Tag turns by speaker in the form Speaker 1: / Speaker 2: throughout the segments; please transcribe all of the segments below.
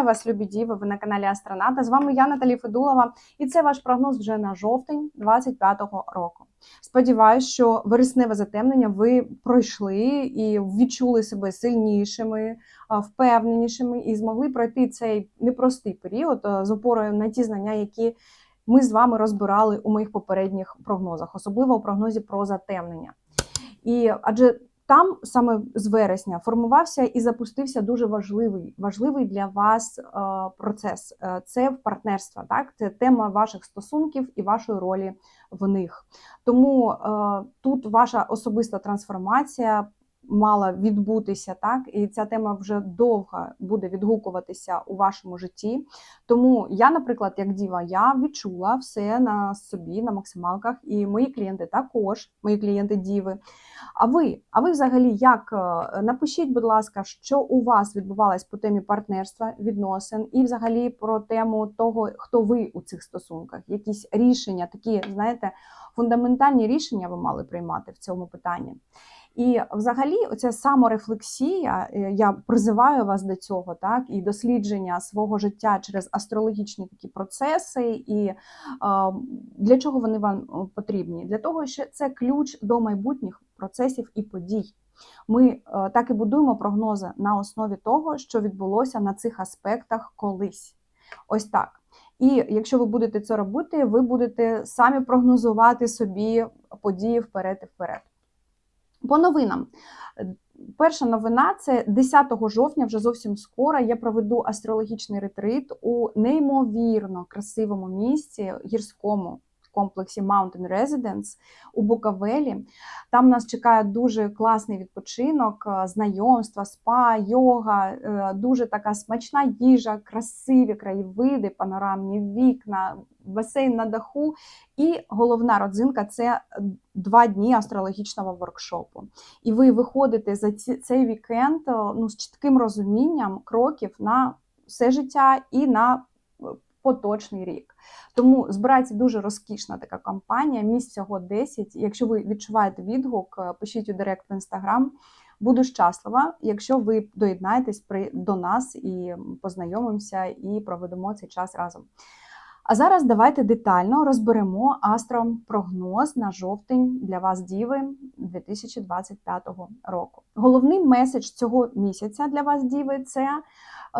Speaker 1: Вітаю вас, любі діви! Ви на каналі Астроната. З вами я, Наталі Федулова, і це ваш прогноз вже на жовтень 25-го року. Сподіваюсь, що вересневе затемнення ви пройшли і відчули себе сильнішими, впевненішими і змогли пройти цей непростий період з опорою на ті знання, які ми з вами розбирали у моїх попередніх прогнозах, особливо у прогнозі про затемнення. І адже там саме з вересня формувався і запустився дуже важливий важливий для вас е, процес. Е, Це в партнерства. Так, це тема ваших стосунків і вашої ролі в них. Тому е, тут ваша особиста трансформація мала відбутися, так і ця тема вже довго буде відгукуватися у вашому житті. Тому я, наприклад, як діва, я відчула все на собі, на максималках, і мої клієнти також, мої клієнти діви. А ви, а ви взагалі як е, напишіть, будь ласка, що у вас відбувалось по темі партнерства, відносин, і взагалі про тему того, хто ви у цих стосунках, якісь рішення, такі, знаєте, фундаментальні рішення ви мали приймати в цьому питанні. І взагалі, оця саморефлексія, е, я призиваю вас до цього, так, і дослідження свого життя через астрологічні такі процеси, і е, для чого вони вам е, потрібні? Для того, що це ключ до майбутніх процесів і подій. Ми так і будуємо прогнози на основі того, що відбулося на цих аспектах колись. Ось так. І якщо ви будете це робити, ви будете самі прогнозувати собі події вперед і вперед. По новинам. Перша новина це 10 жовтня, вже зовсім скоро. Я проведу астрологічний ретрит у неймовірно красивому місці гірському комплексі Mountain Residence у Букавелі. Там нас чекає дуже класний відпочинок, е, знайомства, спа, йога, е, дуже така смачна їжа, красиві краєвиди, панорамні вікна, басейн на даху. І головна родзинка це два дні астрологічного воркшопу. І ви виходите за цей вікенд е, ну, з чітким розумінням кроків на все життя і на поточний рік. Тому збирається дуже розкішна така кампанія. Місць всього 10. Якщо ви відчуваєте відгук, е, пишіть у директ в інстаграм. Буду щаслива, якщо ви доєднаєтесь при до нас і познайомимося і проведемо цей час разом. А зараз давайте детально розберемо астропрогноз на жовтень для вас, Діви, 2025 року. Головний меседж цього місяця для вас, Діви, це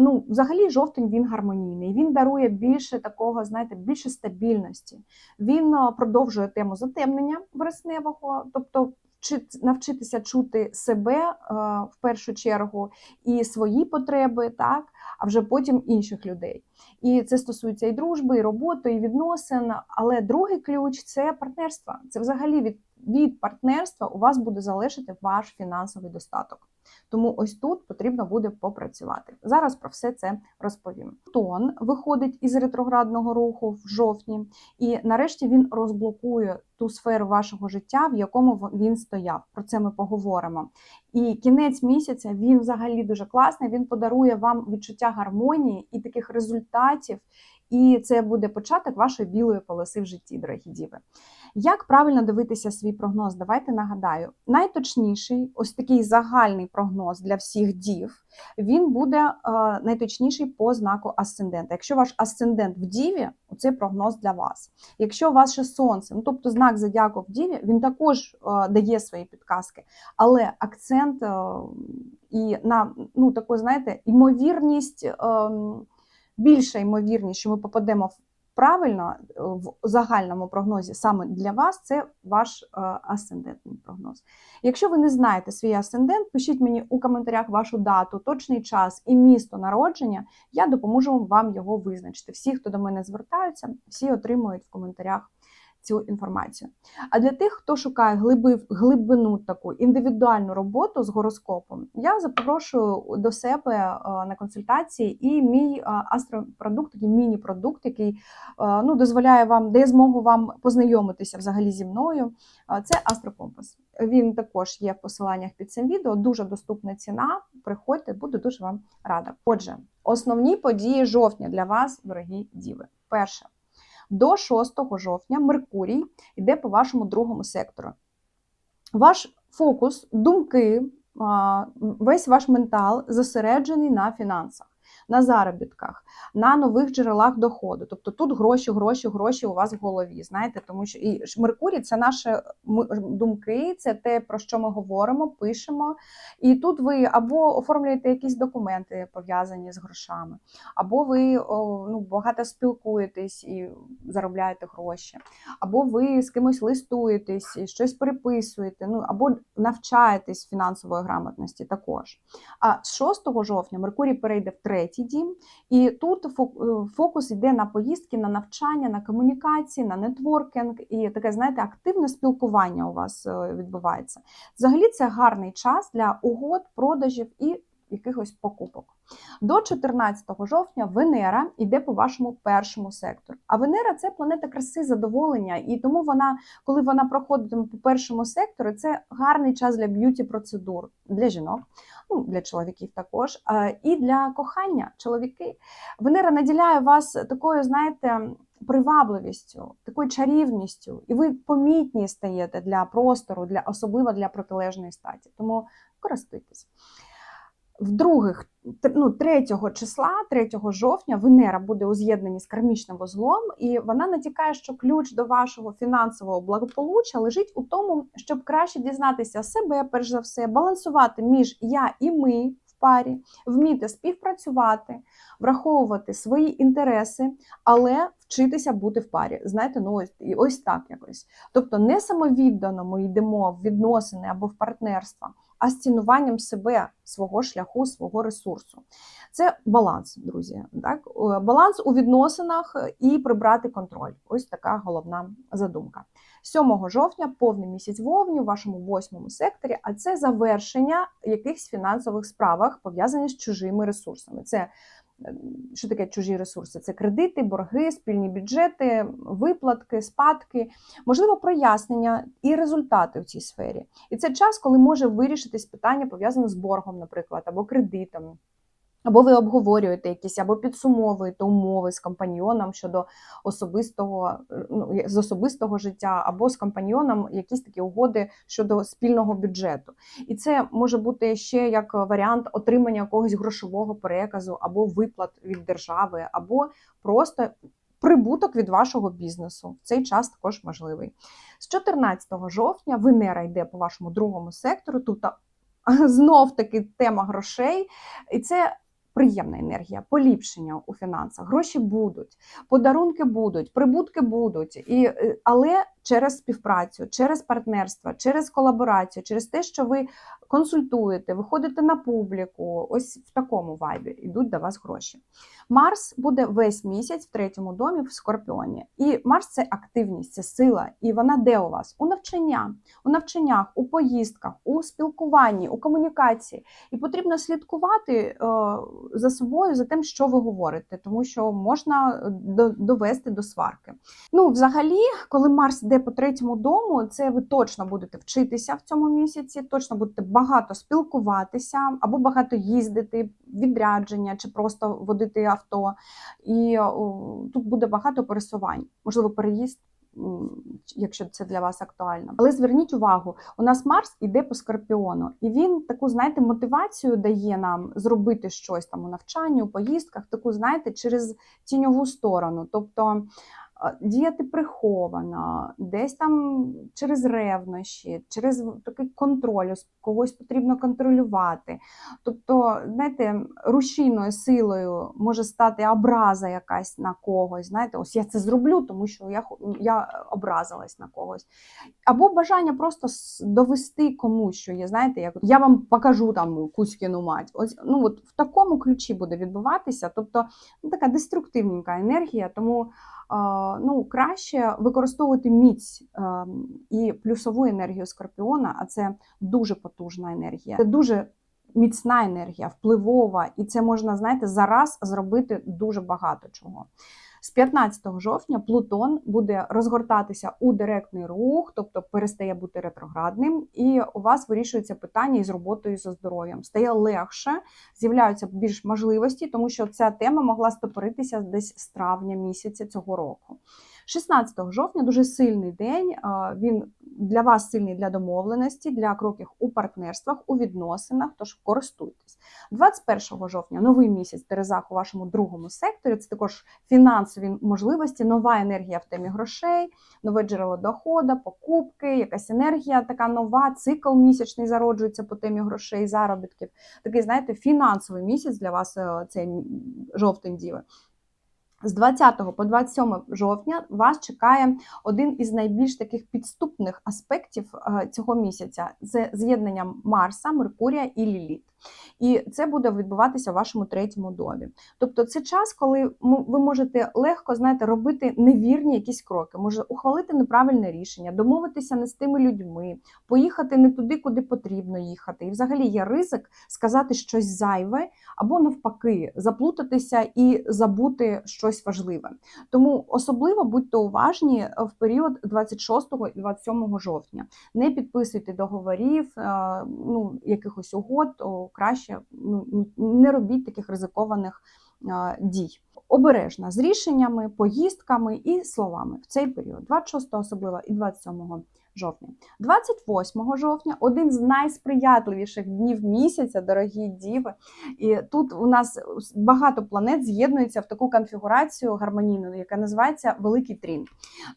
Speaker 1: ну, взагалі жовтень він гармонійний. Він дарує більше такого, знаєте, більше стабільності. Він продовжує тему затемнення вересневого, тобто навчитися чути себе в першу чергу і свої потреби, так, а вже потім інших людей. І це стосується і дружби, і роботи, і відносин. Але другий ключ це партнерство. Це взагалі від, від партнерства у вас буде залежати ваш фінансовий достаток. Тому ось тут потрібно буде попрацювати. Зараз про все це розповім. Тон виходить із ретроградного руху в жовтні, і нарешті він розблокує ту сферу вашого життя, в якому він стояв. Про це ми поговоримо. І кінець місяця він взагалі дуже класний. Він подарує вам відчуття гармонії і таких результатів. І це буде початок вашої білої полоси в житті, дорогі діви. Як правильно дивитися свій прогноз? Давайте нагадаю. Найточніший, ось такий загальний прогноз для всіх дів, він буде е, найточніший по знаку асцендента. Якщо ваш асцендент в діві, це прогноз для вас. Якщо ваше сонце, ну тобто знак зодіаку в діві, він також е, дає свої підказки, але акцент е, і на ну, таку, знаєте, ймовірність. Е, більша ймовірність, що ми попадемо правильно в загальному прогнозі саме для вас, це ваш е, асцендентний прогноз. Якщо ви не знаєте свій асцендент, пишіть мені у коментарях вашу дату, точний час і місто народження, я допоможу вам його визначити. Всі, хто до мене звертаються, всі отримують в коментарях цю інформацію. А для тих, хто шукає глиби, глибину таку індивідуальну роботу з гороскопом, я запрошую до себе е, на консультації і мій е, астропродукт, такий міні-продукт, який е, ну, дозволяє вам, дає змогу вам познайомитися взагалі зі мною. Це Астрокомпас. Він також є в посиланнях під цим відео. Дуже доступна ціна. Приходьте, буду дуже вам рада. Отже, основні події жовтня для вас, дорогі діви. Перше. До 6 жовтня Меркурій йде по вашому другому сектору. Ваш фокус, думки, весь ваш ментал зосереджений на фінансах. На заробітках, на нових джерелах доходу. Тобто тут гроші, гроші, гроші у вас в голові. Знаєте, тому що і Меркурій це наші думки, це те, про що ми говоримо, пишемо. І тут ви або оформлюєте якісь документи пов'язані з грошами, або ви ну, багато спілкуєтесь і заробляєте гроші, або ви з кимось листуєтесь, і щось переписуєте, ну або навчаєтесь фінансової грамотності також. А з 6 жовтня Меркурій перейде в третій дім, і тут е, фокус йде на поїздки, на навчання, на комунікації, на нетворкінг і таке, знаєте, активне спілкування у вас е, відбувається. Взагалі, це гарний час для угод, продажів і якихось покупок. До 14 жовтня Венера йде по вашому першому сектору. А Венера це планета краси, задоволення, і тому вона, коли вона проходитиме по першому сектору, це гарний час для б'юті процедур для жінок, ну для чоловіків також, і для кохання чоловіки. Венера наділяє вас такою, знаєте. Привабливістю, такою чарівністю, і ви помітні стаєте для простору, для особливо для протилежної статі. Тому користуйтесь. В других, ну, 3 числа, 3 жовтня, Венера буде у з'єднанні з кармічним вузлом, і вона натякає, що ключ до вашого фінансового благополуччя лежить у тому, щоб краще дізнатися себе, перш за все, балансувати між я і ми в парі, вміти співпрацювати, враховувати свої інтереси, але вчитися бути в парі. Знаєте, ну ось і ось так якось. Тобто, не самовіддано ми йдемо в відносини або в партнерство, а з цінуванням себе, свого шляху, свого ресурсу. Це баланс, друзі. Так? Е, Баланс у відносинах і прибрати контроль. Ось така головна задумка. 7 жовтня повний місяць вовні у вашому восьмому секторі, а це завершення якихось фінансових справах, пов'язаних з чужими ресурсами. Це що таке чужі ресурси? Це кредити, борги, спільні бюджети, виплатки, спадки, можливо, прояснення і результати в цій сфері. І це час, коли може вирішитись питання пов'язане з боргом, наприклад, або кредитом. Або ви обговорюєте якісь, або підсумовуєте умови з компаньйоном щодо особистого е, ну, з особистого життя, або з компаньйоном якісь такі угоди щодо спільного бюджету. І це може бути ще як варіант отримання якогось грошового переказу, або виплат від держави, або просто прибуток від вашого бізнесу. В цей час також можливий. З 14 жовтня Венера йде по вашому другому сектору. Тут знов таки тема грошей, і це. Приємна енергія, поліпшення у фінансах. Гроші будуть, подарунки будуть, прибутки будуть, і, е, але через співпрацю, через партнерство, через колаборацію, через те, що ви консультуєте, виходите на публіку. Ось в такому вайбі йдуть до вас гроші. Марс буде весь місяць в третьому домі в Скорпіоні. І Марс це активність, це сила. І вона де у вас? У навчання, у навчаннях, у поїздках, у спілкуванні, у комунікації. І потрібно слідкувати е, за собою, за тим, що ви говорите, тому що можна довести до сварки. Ну, взагалі, коли Марс йде по третьому дому, це ви точно будете вчитися в цьому місяці, точно будете багато спілкуватися або багато їздити, відрядження чи просто водити авто. І тут буде багато пересувань, можливо, переїзд. Якщо це для вас актуально, але зверніть увагу, у нас Марс іде по скорпіону, і він таку, знаєте, мотивацію дає нам зробити щось там у навчанні, у поїздках, таку, знаєте, через тіньову сторону. Тобто діяти приховано, десь там через ревнощі, через такий контроль, ось когось потрібно контролювати. Тобто, знаєте, рушійною силою може стати образа якась на когось. Знаєте, ось я це зроблю, тому що я, я образилась на когось. Або бажання просто довести комусь, що є, знаєте, як я вам покажу там Кузькіну мать. Ось ну от в такому ключі буде відбуватися. Тобто ну, така деструктивненька енергія, тому. Ну, краще використовувати міць е, і плюсову енергію скорпіона, а це дуже потужна енергія. Це дуже міцна енергія, впливова, і це можна, знаєте, зараз зробити дуже багато чого. З 15 жовтня Плутон буде розгортатися у директний рух, тобто перестає бути ретроградним, і у вас вирішується питання із роботою зі здоров'ям. Стає легше, з'являються більш можливості, тому що ця тема могла стопоритися десь з травня місяця цього року. 16 жовтня дуже сильний день. Він для вас сильний для домовленості, для кроків у партнерствах, у відносинах. Тож користуйтесь. 21 жовтня новий місяць Терезах у вашому другому секторі. Це також фінансові можливості, нова енергія в темі грошей, нове джерело доходу, покупки, якась енергія така нова, цикл місячний зароджується по темі грошей, заробітків. Такий, знаєте, фінансовий місяць для вас е, цей жовтень діви. З 20 по 27 жовтня вас чекає один із найбільш таких підступних аспектів е, цього місяця це з'єднання Марса, Меркурія і Ліліт. І це буде відбуватися в вашому третьому домі. Тобто це час, коли ви можете легко знаєте, робити невірні якісь кроки, може ухвалити неправильне рішення, домовитися не з тими людьми, поїхати не туди, куди потрібно їхати. І взагалі є ризик сказати щось зайве або навпаки заплутатися і забути щось важливе. Тому особливо будьте уважні в період 26 і 27 жовтня. Не підписуйте договорів, е, ну якихось угод, краще ну, не робіть таких ризикованих дій. Обережна з рішеннями, поїздками і словами в цей період, 26 особливо і 27 жовтня. 28 жовтня один з найсприятливіших днів місяця, дорогі діви. І тут у нас багато планет з'єднуються в таку конфігурацію гармонійну, яка називається Великий Трін.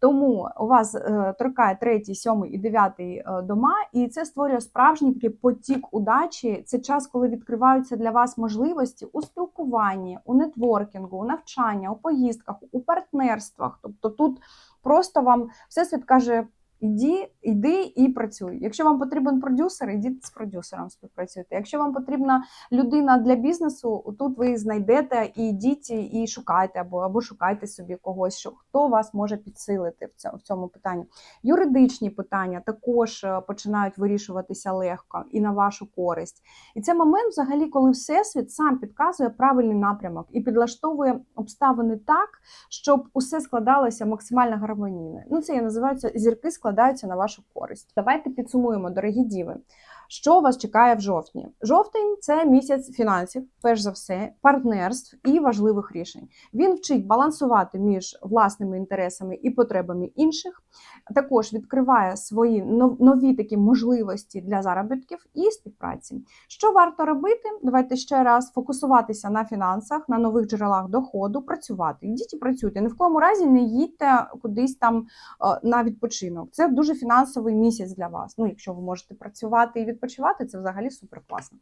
Speaker 1: Тому у вас е, торкає 3, 7 і 9 е, дома, і це створює справжній такий потік удачі. Це час, коли відкриваються для вас можливості у спілкуванні, у нетворкінгу, у навчанні, у поїздках, у партнерствах. Тобто тут просто вам всесвіт каже. Іди, іди і працюй. Якщо вам потрібен продюсер, ідіть з продюсером співпрацюйте. Якщо вам потрібна людина для бізнесу, тут ви знайдете і йдіть і шукайте, або або шукайте собі когось, що хто вас може підсилити в цьому, питанні. Юридичні питання також е, починають вирішуватися легко і на вашу користь. І це момент, взагалі, коли всесвіт сам підказує правильний напрямок і підлаштовує обставини так, щоб усе складалося максимально гармонійно. Ну це я називаюся зірки складаються на вашу користь. Давайте підсумуємо, дорогі діви. Що вас чекає в жовтні? Жовтень це місяць фінансів, перш за все, партнерств і важливих рішень. Він вчить балансувати між власними інтересами і потребами інших. Також відкриває свої нові такі можливості для заробітків і співпраці. Що варто робити? Давайте ще раз фокусуватися на фінансах, на нових джерелах доходу, працювати. Йдіть і працюйте. Ні в кому разі не їдьте кудись там е, на відпочинок. Це дуже фінансовий місяць для вас. Ну, якщо ви можете працювати і відпочивати, це взагалі супер класно.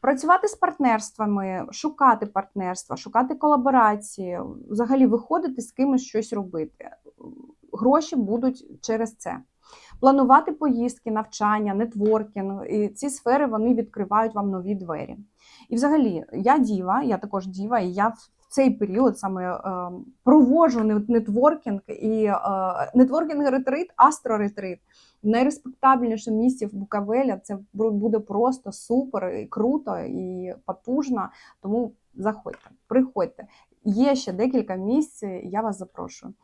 Speaker 1: Працювати з партнерствами, шукати партнерства, шукати колаборації, взагалі виходити з кимось щось робити. Гроші будуть через це. Планувати поїздки, навчання, нетворкінг. І ці сфери вони відкривають вам нові двері. І взагалі, я діва, я також діва, і я в цей період саме е, проводжу нетворкінг і е, нетворкінг ретрит, астро-ретрит в найреспектабельнішому місці в Букавеля. Це бу- буде просто супер і круто і потужно. Тому заходьте, приходьте. Є ще декілька місць, я вас запрошую.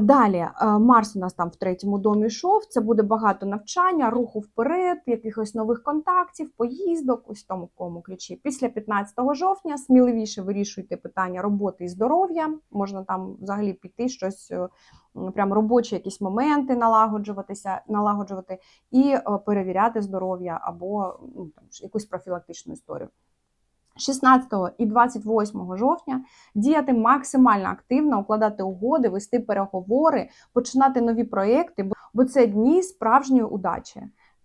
Speaker 1: Далі Марс у нас там в третьому домі йшов. Це буде багато навчання, руху вперед, якихось нових контактів, поїздок, ось в тому кому ключі. Після 15 жовтня сміливіше вирішуйте питання роботи і здоров'я. Можна там взагалі піти щось, е, прям робочі якісь моменти налагоджуватися, налагоджувати і е, перевіряти здоров'я або ну, там, якусь профілактичну історію. 16 і 28 жовтня діяти максимально активно, укладати угоди, вести переговори, починати нові проекти, бо- це дні справжньої удачі.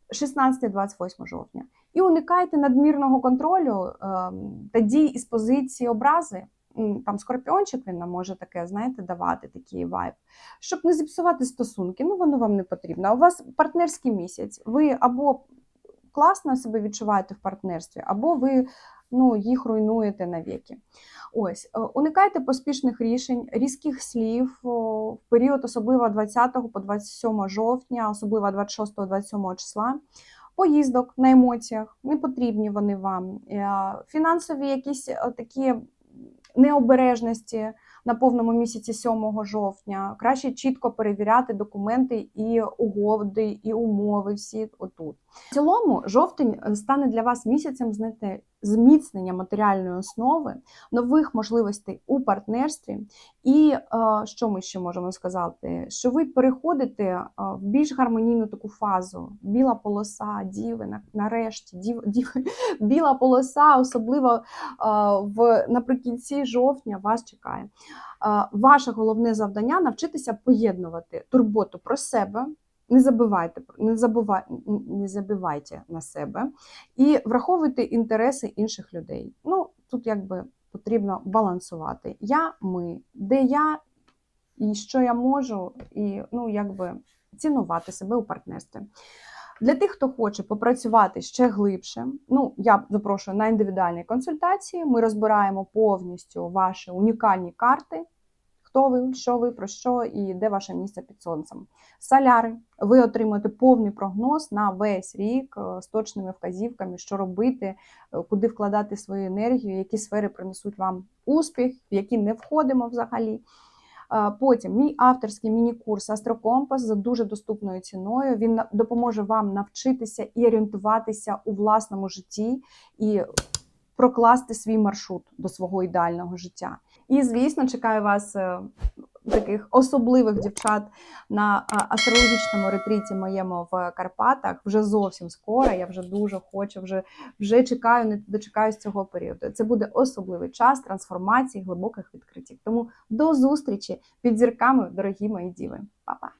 Speaker 1: 16-28 жовтня. І уникайте надмірного контролю ем, та дій із позиції образи. Там скорпіончик він нам може таке, знаєте, давати такий вайб. Щоб не зіпсувати стосунки, ну воно вам не потрібно. У вас партнерський місяць. Ви або класно себе відчуваєте в партнерстві, або ви ну, їх руйнуєте навіки. Ось, е, уникайте поспішних рішень, різких слів в період, особливо 20 по 27 жовтня, особливо 26-27 числа. Поїздок на емоціях, не потрібні вони вам. Е, Фінансові якісь е, такі необережності на повному місяці 7 жовтня. Краще чітко перевіряти документи і угоди, і умови всі отут. В цілому, жовтень е, стане для вас місяцем, знаєте, зміцнення матеріальної основи, нових можливостей у партнерстві. І е, що ми ще можемо сказати? Що ви переходите е, в більш гармонійну таку фазу. Біла полоса, діви, на- нарешті, дів, діви, біла полоса, особливо в наприкінці жовтня вас чекає. Ваше головне завдання навчитися поєднувати турботу про себе. Не забувайте, не забувай, не забивайте на себе і враховуйте інтереси інших людей. Ну тут якби потрібно балансувати. Я, ми, де я і що я можу, і ну якби цінувати себе у партнерстві. Для тих, хто хоче попрацювати ще глибше, ну я запрошую на індивідуальні консультації. Ми розбираємо повністю ваші унікальні карти. Хто ви, що ви, про що і де ваше місце під сонцем. Соляри. Ви отримуєте повний прогноз на весь рік е, з точними вказівками, що робити, е, куди вкладати свою енергію, які сфери принесуть вам успіх, в які не входимо взагалі. Е, Потім мій авторський міні-курс Астрокомпас за дуже доступною ціною. Він допоможе вам навчитися і орієнтуватися у власному житті і прокласти свій маршрут до свого ідеального життя. І, звісно, чекаю вас е, таких особливих дівчат на астрологічному ретріті моєму в Карпатах вже зовсім скоро. Я вже дуже хочу, вже, вже чекаю, не дочекаюсь цього періоду. Це буде особливий час трансформації, глибоких відкриттів. Тому до зустрічі під зірками, дорогі мої діви. Па-па!